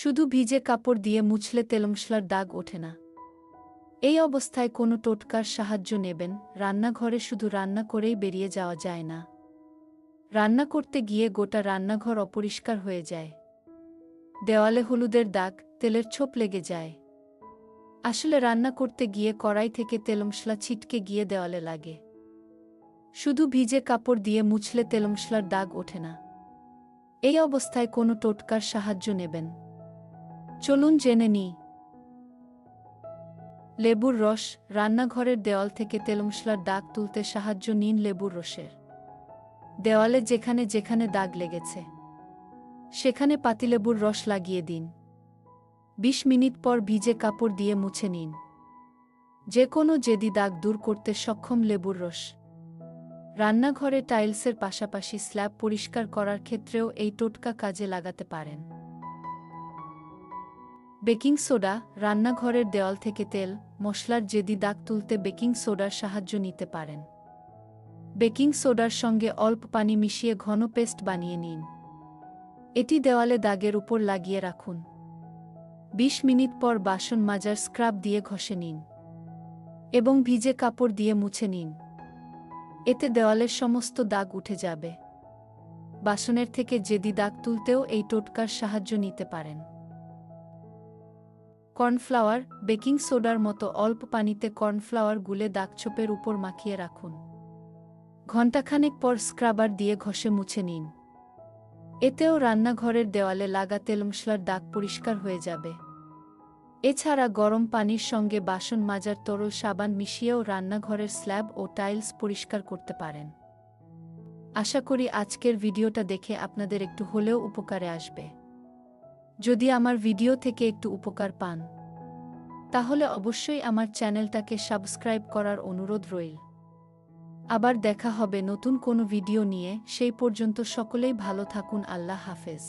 শুধু ভিজে কাপড় দিয়ে মুছলে তেলমশলার দাগ ওঠে না। এই অবস্থায় কোনো টোটকার সাহায্য নেবেন, রান্নাঘরে শুধু রান্না করেই বেরিয়ে যাওয়া যায় না। রান্না করতে গিয়ে গোটা রান্নাঘর অপরিষ্কার হয়ে যায়। দেওয়ালে হলুদের দাগ, তেলের ছোপ লেগে যায়। আসলে রান্না করতে গিয়ে কড়াই থেকে তেলমশলা ছিটকে গিয়ে দেওয়ালে লাগে। শুধু ভিজে কাপড় দিয়ে মুছলে তেলমশলার দাগ ওঠে না। এই অবস্থায় কোনো টোটকার সাহায্য নেবেন। চলুন জেনে নিই লেবুর রস রান্নাঘরের দেওয়াল থেকে তেলমশলার দাগ তুলতে সাহায্য নিন লেবুর রসের। দেওয়ালে যেখানে যেখানে দাগ লেগেছে, সেখানে পাতিলেবুর রস লাগিয়ে দিন। বিশ মিনিট পর ভিজে কাপড় দিয়ে মুছে নিন। যে কোনো জেদি দাগ দূর করতে সক্ষম লেবুর রস। রান্নাঘরে টাইলসের পাশাপাশি স্ল্যাব পরিষ্কার করার ক্ষেত্রেও এই টোটকা কাজে লাগাতে পারেন। বেকিং সোডা, রান্নাঘরের দেওয়াল থেকে তেল, মশলার জেদি দাগ তুলতে বেকিং সোডার সাহায্য নিতে পারেন। বেকিং সোডার সঙ্গে অল্প পানি মিশিয়ে ঘন পেস্ট বানিয়ে নিন। এটি দেওয়ালে দাগের উপর লাগিয়ে রাখুন। ২০ মিনিট পর বাসন মাজার স্ক্রাব দিয়ে ঘষে নিন এবং ভিজে কাপড় দিয়ে মুছে নিন। এতে দেওয়ালের সমস্ত দাগ উঠে যাবে। বাসনের থেকে জেদি দাগ তুলতেও এই টোটকার সাহায্য নিতে পারেন। কর্নফ্লাওয়ার বেকিং সোডার মতো অল্প পানিতে কর্নফ্লাওয়ার গুলে দাগছোপের উপর মাখিয়ে রাখুন। ঘণ্টাখানেক পর স্ক্রাবার দিয়ে ঘষে মুছে নিন। এতেও রান্নাঘরের দেওয়ালে লাগা তেল মশলার দাগ পরিষ্কার হয়ে যাবে। এছাড়া গরম পানির সঙ্গে বাসন মাজার তরল সাবান মিশিয়েও রান্নাঘরের স্ল্যাব ও টাইলস পরিষ্কার করতে পারেন। আশা করি আজকের ভিডিওটা দেখে আপনাদের একটু হলেও উপকারে আসবে। যদি আমার ভিডিও থেকে একটু উপকার পান, তাহলে অবশ্যই আমার চ্যানেলটাকে সাবস্ক্রাইব করার অনুরোধ রইল। আবার দেখা হবে নতুন কোনো ভিডিও নিয়ে, সেই পর্যন্ত সকলেই ভালো থাকুন, আল্লাহ হাফেজ।